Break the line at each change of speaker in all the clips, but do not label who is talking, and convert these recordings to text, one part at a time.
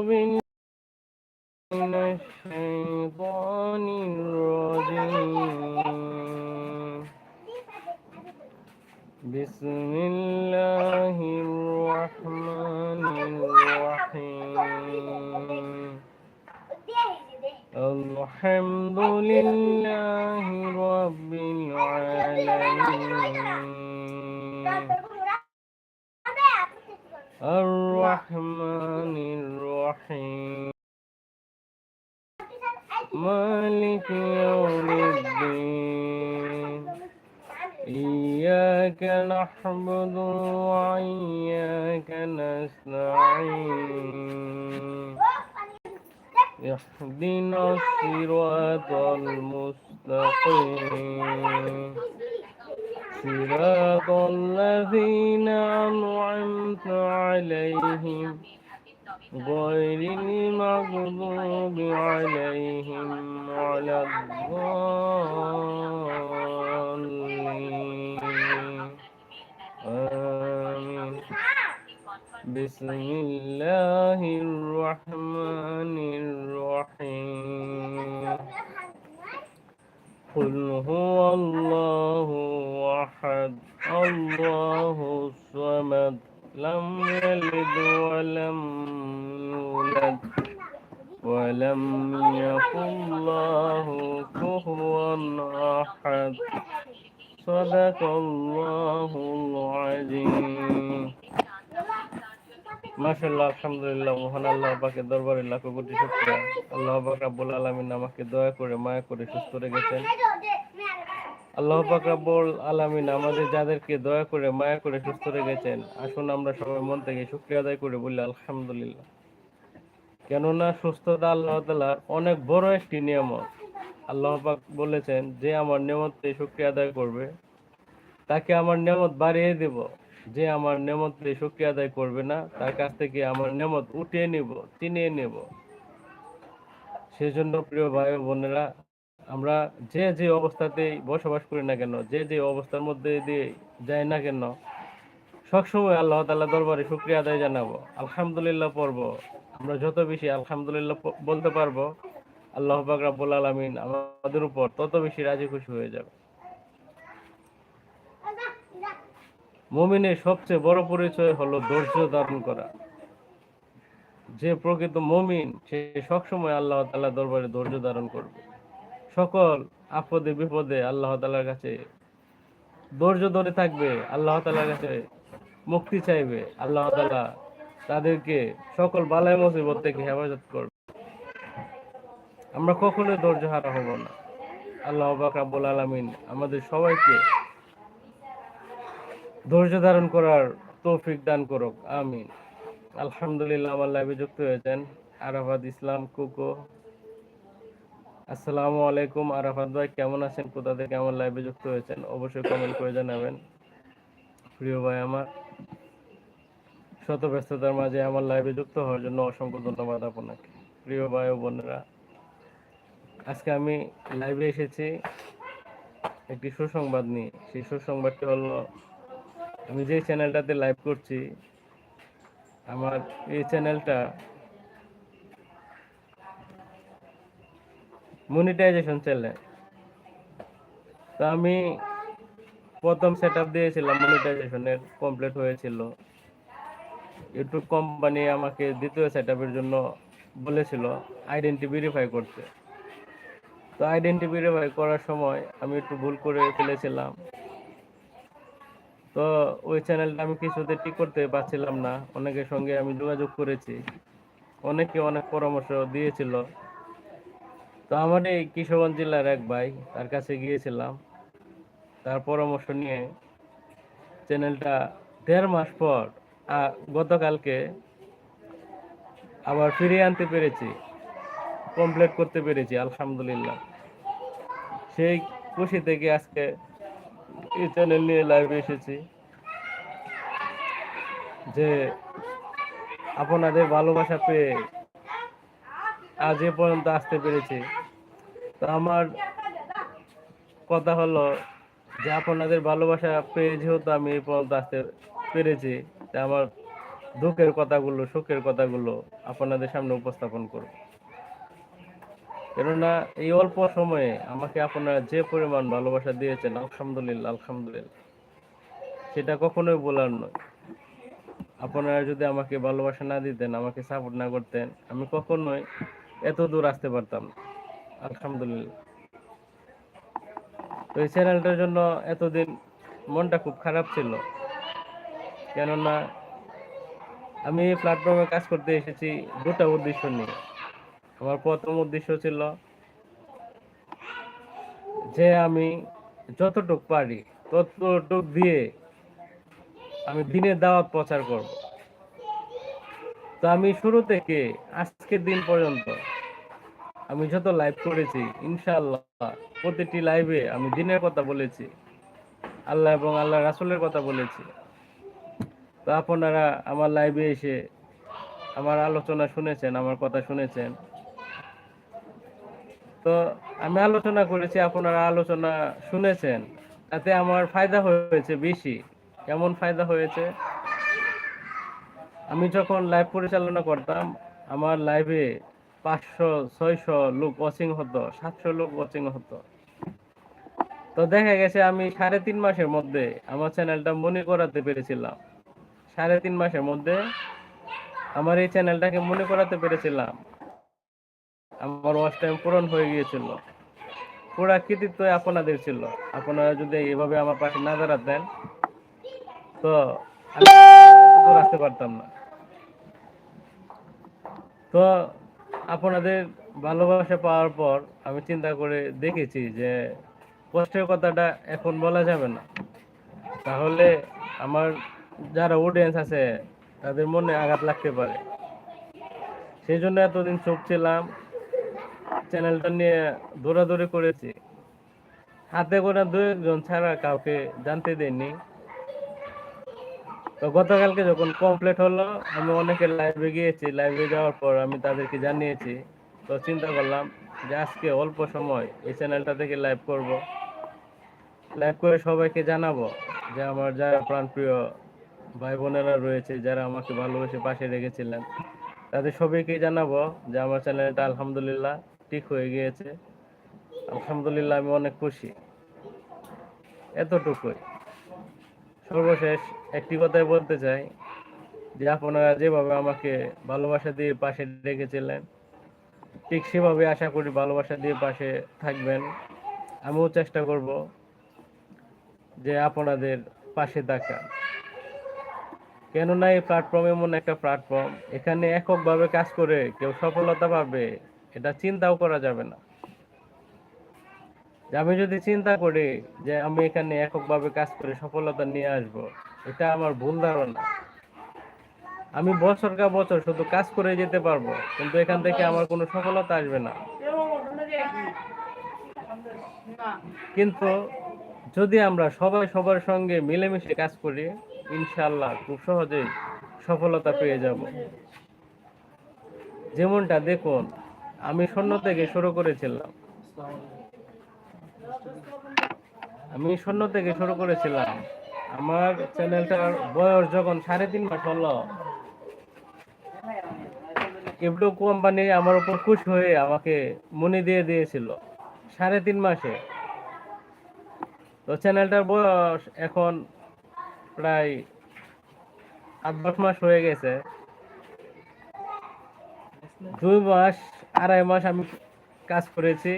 Govinda, مالك يوم الدين. إياك نحمد وإياك نستعين. اهدنا الصراط المستقيم. صراط الذين أنعمت عليهم. غير المغضوب عليهم ولا الضالين آمين بسم الله الرحمن الرحيم قل هو الله أحد الله الصمد لم يلد ولم يولد ولم يكن له كفوا أحد صدق الله العظيم মাশাল্লাহ আলহামদুলিল্লাহ মহান আল্লাহ পাকে দরবারে লাখো কোটি শুকরিয়া আল্লাহ পাক রাব্বুল আলামিন আমাকে দয়া করে মায়া করে সুস্থ রেখেছেন আল্লাহ পাক রাব্বুল আলামিন আমাদের যাদেরকে দয়া করে, মায়া করে, সুস্থ রেখেছেন, আসুন আমরা সবাই মন থেকে শুকরিয়া আদায় করে বলি আলহামদুলিল্লাহ। কেননা সুস্থতা আল্লাহ তাআলা অনেক বড় একটি নিয়ামত। আল্লাহ পাক বলেছেন, যে আমার নিয়ামতে শুকরিয়া আদায় করবে, তাকে আমার নিয়ামত বাড়িয়ে দেব। যে আমার নেমতে শুক্রিয়া আদায় করবে না, তার কাছ থেকে আমার নেমত উঠিয়ে নিব চিনিয়ে নেব। সেজন্য প্রিয় ভাই বোনেরা আমরা যে যে অবস্থাতেই বসবাস করি না কেন, যে যে অবস্থার মধ্যে দিয়ে যাই না কেন, সবসময় আল্লাহ তাল্লাহ দরবারে শুক্রিয়া আদায় জানাব। আলহামদুলিল্লাহ পর্ব আমরা যত বেশি আলহামদুলিল্লাহ বলতে পারব, আল্লাহ পাক আলামিন আমাদের উপর তত বেশি রাজি খুশি হয়ে যাবে। মুমিনের সবচেয়ে বড় পরিচয় হলো ধৈর্য ধারণ করা। যে প্রকৃত মুমিন, সে সবসময় আল্লাহ তাআলা দরবারে ধৈর্য ধারণ করবে। সকল আপদে বিপদে আল্লাহ তাআলার কাছে ধৈর্য ধরে থাকবে, আল্লাহ তাআলার কাছে মুক্তি চাইবে, আল্লাহ তাআলা তাদেরকে সকল বালাই মুসিবত থেকে হেফাজত করবে। আমরা কখনোই ধৈর্য হারা হব না। আল্লাহ পাক রাব্বুল আলামিন আমাদের সবাইকে ধৈর্য ধারণ করার তৌফিক দান করুক, আমিন। আলহামদুলিল্লাহ আমার লাইভে যুক্ত হয়েছেন আরাফাত ইসলাম কুকো। আসসালামু আলাইকুম, আরাফাত ভাই, কেমন আছেন? কোথা থেকে আমার লাইভে যুক্ত হয়েছেন? অবশ্যই কমেন্ট করে জানাবেন। প্রিয় ভাই আমার শত ব্যস্ততার মাঝে আমার লাইভে যুক্ত হওয়ার জন্য অসংখ্য ধন্যবাদ আপনাকে। প্রিয় ভাই ও বোনেরা, আজকে আমি লাইভে এসেছি একটি সুসংবাদ নিয়ে। সেই সুসংবাদটি হলো, আমি যে চ্যানেলটাতে লাইভ করছি, আমার এই চ্যানেলটা মনিটাইজেশন চ্যানেল তো আমি প্রথম সেট আপ দিয়েছিলাম মনিটাইজেশনের কমপ্লিট হয়েছিল। ইউটিউব কোম্পানি আমাকে দ্বিতীয় সেট আপের জন্য বলেছিল আইডেন্টি ভেরিফাই করতে। তো আইডেন্টি ভেরিফাই করার সময় আমি একটু ভুল করে ফেলেছিলাম। তো ওই চ্যানেলটা আমি কিছুতে ঠিক করতে পারছিলাম না। অনেকের সঙ্গে আমি যোগাযোগ করেছি। অনেকে অনেক পরামর্শ দিয়েছিল। তো আমার এই কিশোরগঞ্জ জেলার এক ভাই, তার কাছে গিয়েছিলাম। তার পরামর্শ নিয়ে চ্যানেলটা দেড় মাস পর গতকালকে আবার ফিরিয়ে আনতে পেরেছি। কমপ্লিট করতে পেরেছি, আলহামদুলিল্লাহ। সেই খুশি থেকে আজকে এই চ্যানেল নিয়ে লাইভে এসেছি। যে আপনাদের ভালোবাসা পেয়ে আজ এ পর্যন্ত আসতে পেরেছি। তো আমার কথা হলো যে আপনাদের ভালোবাসা পেয়ে যেহেতু আমি এই পর্যন্ত আসতে পেরেছি আমার দুঃখের কথাগুলো, সুখের কথাগুলো আপনাদের সামনে উপস্থাপন করব। কেননা এই অল্প সময়ে আমাকে আপনারা যে পরিমাণ ভালোবাসা দিয়েছেন, আলহামদুলিল্লাহ আলহামদুলিল্লাহ, সেটা কখনোই বলার নয়। আপনারা যদি আমাকে ভালোবাসা না দিতেন, আমাকে সাপোর্ট না করতেন, আমি কখনোই এত দূর আসতে পারতাম না। আলহামদুলিল্লাহ। তো এই চ্যানেলটার জন্য এতদিন মনটা খুব খারাপ ছিল। কেননা আমি প্ল্যাটফর্মে কাজ করতে এসেছি দুটা উদ্দেশ্য নিয়ে। আমার প্রথম উদ্দেশ্য ছিল যে আমি যতটুক পারি, ততটুক দিয়ে আমি দিনের দাওয়াত প্রচার করব। তো আমি শুরু থেকে আজকের দিন পর্যন্ত আমি যত লাইভ করেছি, ইনশাআল্লাহ প্রতিটি লাইভে আমি দিনের কথা বলেছি, আল্লাহ এবং আল্লাহ রাসূলের কথা বলেছি। তো আপনারা আমার লাইভে এসে আমার আলোচনা শুনেছেন, আমার কথা শুনেছেন। তো আমি আলোচনা করেছি, আপনারা আলোচনা শুনেছেন, তাতে আমার ফায়দা হয়েছে বেশি। কেমন ফায়দা হয়েছে? আমি যখন লাইভ পরিচালনা করতাম, আমার লাইভে পাঁচশো, ছয়শো লোক ওয়াচিং হতো সাতশো লোক ওয়াচিং হতো তো দেখা গেছে আমি সাড়ে তিন মাসের মধ্যে আমার চ্যানেলটা মনে করাতে পেরেছিলাম। সাড়ে তিন মাসের মধ্যে আমার এই চ্যানেলটাকে মনে করাতে পেরেছিলাম। আমার ওয়াচ টাইম পূরণ হয়ে গিয়েছিল। পুরা কৃতিত্ব আপনাদের ছিল। আপনারা যদি এভাবে আমার পাশে না দাঁড়াতেন তো আসতে পারতাম না। তো আপনাদের ভালোবাসা পাওয়ার পর আমি চিন্তা করে দেখেছি যে কষ্টের কথাটা এখন বলা যাবে না। তাহলে আমার যারা অডিয়েন্স আছে, তাদের মনে আঘাত লাগতে পারে। সেই জন্য এতদিন চোখ ছিলাম চ্যানেলটা নিয়ে দৌড়াদৌড়ি করেছি। হাতে করে দু একজন ছাড়া কাউকে জানতে দেয়নি তো গতকালকে যখন কমপ্লিট হলো, আমি অনেকের লাইভে গিয়েছি। লাইভে যাওয়ার পর আমি তাদেরকে জানিয়েছি। তো চিন্তা করলাম যে আজকে অল্প সময় এই চ্যানেলটা থেকে লাইভ করব। লাইভ করে সবাইকে জানাব যে আমার যারা প্রাণপ্রিয় ভাই বোনেরা রয়েছে, যারা আমাকে ভালোবেসে পাশে রেখেছিলেন, তাদের সবাইকে জানাব যে আমার চ্যানেলটা আলহামদুলিল্লাহ ঠিক হয়ে গিয়েছে। আলহামদুলিল্লাহ আমি অনেক খুশি। এতটুকুই। সর্বশেষ একটি কথাই বলতে চাই যে আপনারা যেভাবে আমাকে ভালোবাসা দিয়ে পাশে রেখেছিলেন, ঠিক সেভাবে আশা করি ভালোবাসা দিয়ে পাশে থাকবেন। আমিও চেষ্টা করব যে আপনাদের পাশে থাকা কেননা এই প্ল্যাটফর্ম এমন একটা প্ল্যাটফর্ম এখানে এককভাবে কাজ করে কেউ সফলতা পাবে, এটা চিন্তাও করা যাবে না। আমি যদি চিন্তা করি যে আমি এখানে এককভাবে কাজ করে সফলতা নিয়ে আসব, এটা আমার ভুল ধারণা। আমি বছর কা বছর শুধু কাজ করে যেতে পারব, কিন্তু এখান থেকে আমার কোনো সফলতা আসবে না। কিন্তু যদি আমরা সবাই সবার সঙ্গে মিলেমিশে কাজ করি ইনশাল্লাহ খুব সহজেই সফলতা পেয়ে যাব। যেমনটা দেখুন, আমি শূন্য থেকে শুরু করেছিলাম। আমি শূন্য থেকে শুরু করেছিলাম। আমার চ্যানেলটার বয়স যখন সাড়ে তিন মাস হলো ইবডো কোম্পানি আমার উপর খুশি হয়ে আমাকে মনি দিয়ে দিয়েছিল, সাড়ে তিন মাসে। তো চ্যানেলটার বয়স এখন প্রায় আট দশ মাস হয়ে গেছে। দুই মাস, আড়াই মাস আমি কাজ করেছি।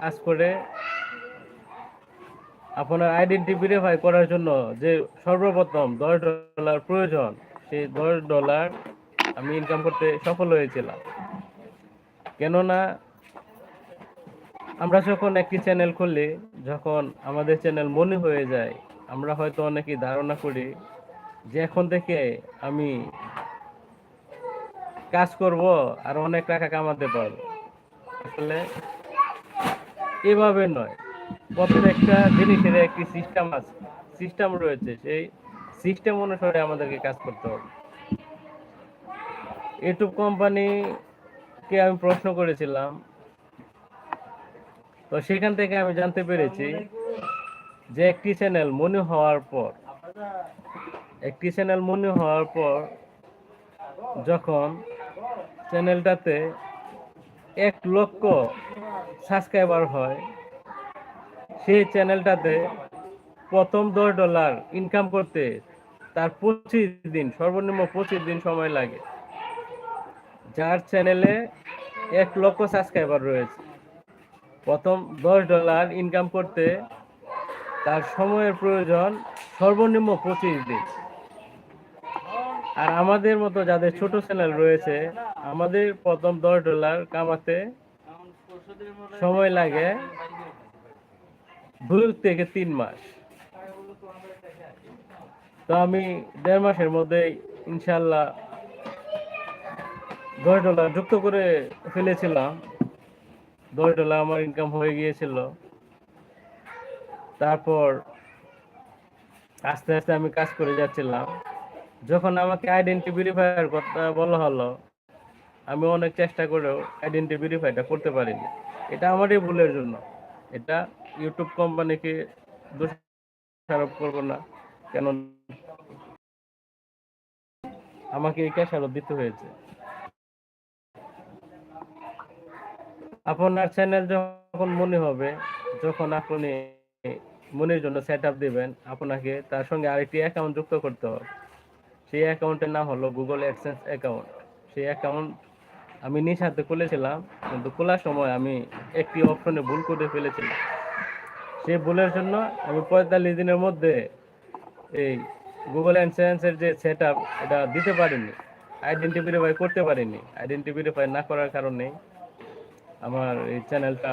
কাজ করে আপনার আইডেন্টি ভেরিফাই করার জন্য যে সর্বপ্রথম দশ ডলার প্রয়োজন, সেই দশ ডলার আমি ইনকাম করতে সফল হয়েছিলাম। কেননা আমরা যখন একটি চ্যানেল খুলি, যখন আমাদের চ্যানেল মনে হয়ে যায়, আমরা হয়তো অনেকেই ধারণা করি যে এখন থেকে আমি কাজ করব আর অনেক টাকা কামাতে পারব। আসলে এভাবে নয়। প্রত্যেকটা জিনিসের একটি সিস্টেম আছে। সিস্টেম রয়েছে, সেই সিস্টেম অনুসারে আমাদেরকে কাজ করতে হবে। ইউটিউব কোম্পানিকে আমি প্রশ্ন করেছিলাম। তো সেখান থেকে আমি জানতে পেরেছি যে একটি চ্যানেল মনে হওয়ার পর, একটি চ্যানেল মনে হওয়ার পর যখন চ্যানেলটাতে এক লক্ষ সাবস্ক্রাইবার হয় সেই চ্যানেলটাতে প্রথম দশ ডলার ইনকাম করতে তার পঁচিশ দিন, সর্বনিম্ন পঁচিশ দিন সময় লাগে। যার চ্যানেলে এক লক্ষ সাবস্ক্রাইবার রয়েছে। প্রথম দশ ডলার ইনকাম করতে তার সময়ের প্রয়োজন সর্বনিম্ন পঁচিশ দিন। আর আমাদের মতো যাদের ছোট চ্যানেল রয়েছে, আমাদের প্রথম দশ ডলার কামাতে সময় লাগে দুই থেকে তিন মাস। তো আমি দেড় মাসের মধ্যে ইনশাল্লাহ দশ ডলার যুক্ত করে ফেলেছিলাম। দশ ডলার আমার ইনকাম হয়ে গিয়েছিল। তারপর আস্তে আস্তে আমি কাজ করে যাচ্ছিলাম। যখন আমাকে আইডেন্টি ভেরিফাইয়ের কথা বলা হলো, আমি অনেক চেষ্টা করেও আইডেন্টি ভেরিফাইটা করতে পারিনি। এটা আমারই ভুলের জন্য। এটা ইউটিউব কোম্পানিকে দোষারোপ করব না, কেন আমাকে এই ক্যাশারত দিতে হয়েছে। আপনার চ্যানেল যখন মনে হবে, যখন আপনি মনের জন্য সেট আপ দেবেন, আপনাকে তার সঙ্গে আরেকটি অ্যাকাউন্ট যুক্ত করতে হবে। সেই অ্যাকাউন্টের নাম হলো গুগল অ্যাডসেন্স অ্যাকাউন্ট সেই অ্যাকাউন্ট আমি নিজ হাতে খুলেছিলাম, কিন্তু খোলার সময় আমি একটি অপশনে ভুল করে ফেলেছিলাম সেই ভুলের জন্য আমি পঁয়তাল্লিশ দিনের মধ্যে এই গুগল অ্যাডসেন্সের যে সেট আপ এটা দিতে পারিনি। আইডেন্টি ভেরিফাই করতে পারিনি। আইডেন্টি ভেরিফাই না করার কারণে আমার এই চ্যানেলটা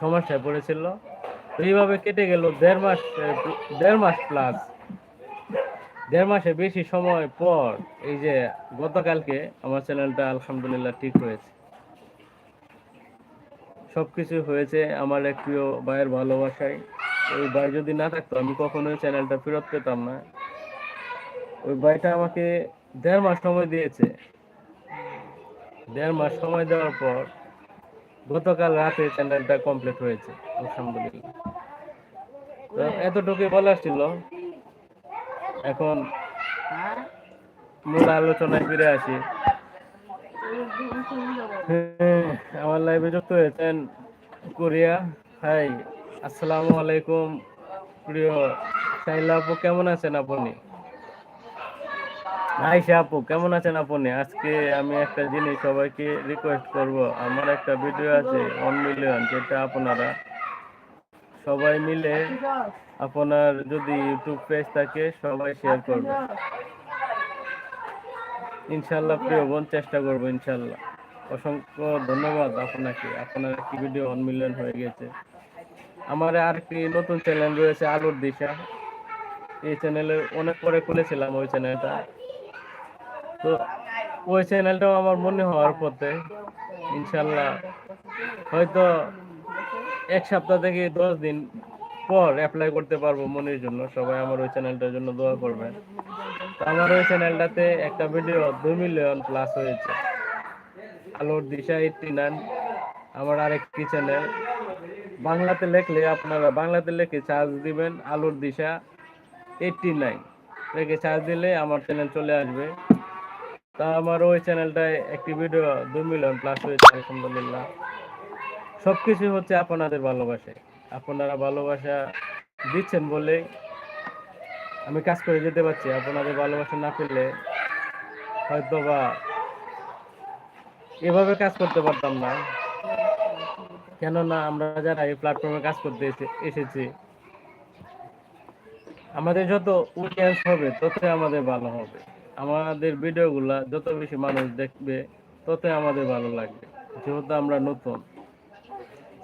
সমস্যায় পড়েছিল। এইভাবে কেটে গেল দেড় মাস দেড় মাস প্লাস দেড় মাসে বেশি সময় পর এই যে গতকালকে আমার চ্যানেলটা আলহামদুলিল্লাহ ঠিক হয়েছে। সবকিছু হয়েছে আমার এক প্রিয় ভাইয়ের ভালোবাসায়। ওই ভাই যদি না থাকতো আমি কখনোই চ্যানেলটা ফেরত পেতাম না। ওই ভাইটা আমাকে দেড় মাস সময় দিয়েছে। দেড় মাস সময় দেওয়ার পর গতকাল রাতে চ্যানেলটা কমপ্লিট হয়েছে আলহামদুলিল্লাহ। তো এতটুকুই বলার ছিল। এখন মূল আলোচনায় ফিরে আসি। হ্যাঁ, আমার লাইভে যুক্ত হয়েছেন কোরিয়া হাই আসসালামু আলাইকুম। প্রিয় শাইলা আপু, কেমন আছেন আপনি? আইসা আপু, কেমন আছেন আপনি? আজকে আমি একটা জিনিস সবাইকে রিকোয়েস্ট করব। আমার একটা ভিডিও আছে ওয়ান মিলিয়ন যেটা আপনারা সবাই মিলে আপনার যদি ইউটিউব পেজ থাকে, সবাই শেয়ার করবে। ইনশাল্লাহ প্রিয় বোন, চেষ্টা করব ইনশাল্লাহ অসংখ্য ধন্যবাদ আপনাকে। আপনার একটি ভিডিও ওয়ান মিলিয়ন হয়ে গেছে। আমার আর একটি নতুন চ্যানেল রয়েছে, আলোর দিশা। এই চ্যানেলে অনেক পরে খুলেছিলাম ওই চ্যানেলটা তো ওই চ্যানেলটাও আমার মনে হওয়ার পথে ইনশাল্লাহ হয়তো এক সপ্তাহ থেকে দশ দিন পর অ্যাপ্লাই করতে পারব মনের জন্য। সবাই আমার ওই চ্যানেলটার জন্য দোয়া করবেন। আমার ওই চ্যানেলটাতে একটা ভিডিও দুই মিলিয়ন প্লাস হয়েছে। আলোর দিশা এইটটি নাইন আমার আরেকটি চ্যানেল বাংলাতে লেখলে আপনারা, বাংলাতে লেখে চার্জ দিবেন আলোর দিশা এইটটি নাইন লেখে চার্জ দিলে আমার চ্যানেল চলে আসবে। তা আমার ওই চ্যানেলটায় একটি ভিডিও দুই মিলিয়ন প্লাস হয়েছে, আলহামদুলিল্লাহ। সব কিছু হচ্ছে আপনাদের ভালোবাসায়। আপনারা ভালোবাসা দিচ্ছেন বলে আমি কাজ করে যেতে পারছি, আপনাদের ভালোবাসা না পেলে হয়তো বা এভাবে কাজ করতে পারতাম না। কেননা আমরা যারা এই প্ল্যাটফর্মে কাজ করতে এসেছি, আমাদের যত অডিয়েন্স হবে, ততই আমাদের ভালো হবে। আমাদের ভিডিওগুলা যত বেশি মানুষ দেখবে, ততই আমাদের ভালো লাগবে। যেহেতু আমরা নতুন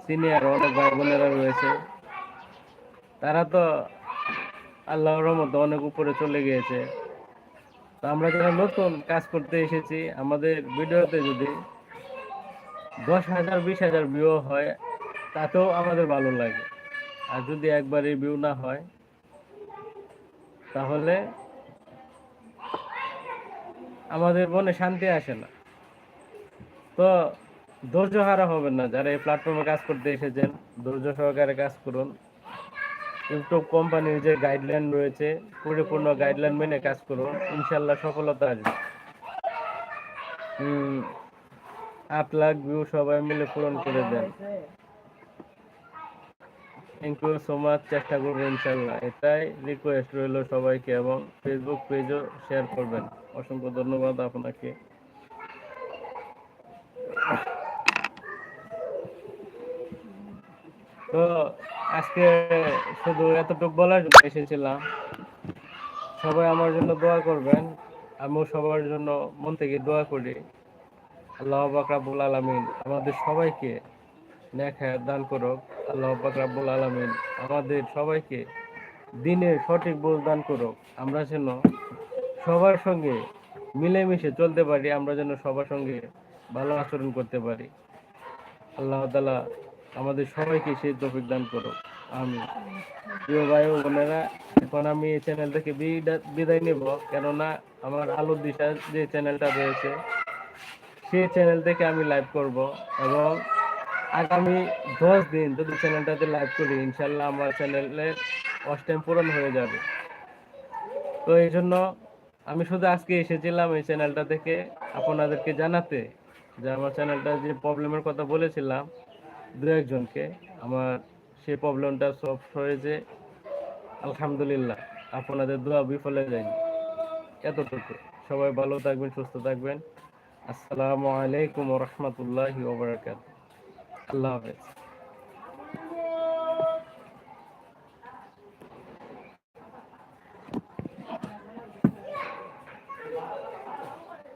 সিনিয়র অনেক ভাই বোনেরা রয়েছে, তারা তো আল্লাহর রহমতে অনেক উপরে চলে গিয়েছে। তো আমরা যারা নতুন কাজ করতে এসেছি, আমাদের ভিডিওতে যদি দশ হাজার, বিশ হাজার ভিউ হয়, তাতেও আমাদের ভালো লাগে। আর যদি একবারই ভিউ না হয়, তাহলে আমাদের মনে শান্তি আসে না। তো ধৈর্য হারা হবেন না যারা এই প্ল্যাটফর্মে কাজ করতে এসেছেন, ধৈর্য সহকারে কাজ করুন। ইউটিউব কোম্পানির যে গাইডলাইন রয়েছে, পরিপূর্ণ গাইডলাইন মেনে কাজ করুন, ইনশাল্লাহ সফলতা আসবে। আট লাখ ভিউ সবাই মিলে পূরণ করে দেন। থ্যাংক ইউ সো মাচ চেষ্টা করবেন ইনশাল্লাহ। এটাই রিকোয়েস্ট রইল সবাইকে এবং ফেসবুক পেজও শেয়ার করবেন। অসংখ্য ধন্যবাদ আপনাকে। তো আজকে শুধু এতটুকু বলার জন্য এসেছিলাম। সবাই আমার জন্য দোয়া করবেন। আমিও সবার জন্য মন থেকে দোয়া করি। আল্লাহ বাকরাবুল আলমিন আমাদের সবাইকে হায়াত দান করুক। আল্লাহ বাকরাবুল আলমিন আমাদের সবাইকে দিনের সঠিক বোঝ দান করুক। আমরা যেন সবার সঙ্গে মিলেমিশে চলতে পারি, আমরা যেন সবার সঙ্গে ভালো আচরণ করতে পারি। আল্লাহ তালা আমাদের সবাইকে সেই তৌফিক দান করুক। আমি প্রিয় ভাই ও বোনেরা এখন আমি এই চ্যানেল থেকে বিদা- বিদায় নেব। কেননা আমার আলোর দিশা যে চ্যানেলটা রয়েছে সেই চ্যানেল থেকে আমি লাইভ করব এবং আগামী দশ দিন যদি চ্যানেলটাতে লাইভ করি ইনশাল্লাহ আমার চ্যানেলের ওয়াচ টাইম পূরণ হয়ে যাবে। তো এই জন্য আমি শুধু আজকে এসেছিলাম এই চ্যানেলটা থেকে আপনাদেরকে জানাতে যে আমার চ্যানেলটা যে প্রবলেমের কথা বলেছিলাম দু একজনকে। আমার সেই প্রবলেমটা সলভ হয়েছে। আলহামদুলিল্লাহ, আপনাদের দোয়া বিফলে যায়নি। এতটুকু। সবাই ভালো থাকবেন, সুস্থ থাকবেন। আসসালামু আলাইকুম রহমতুল্লাহ ওবরাকাত আল্লাহ হাফেজ।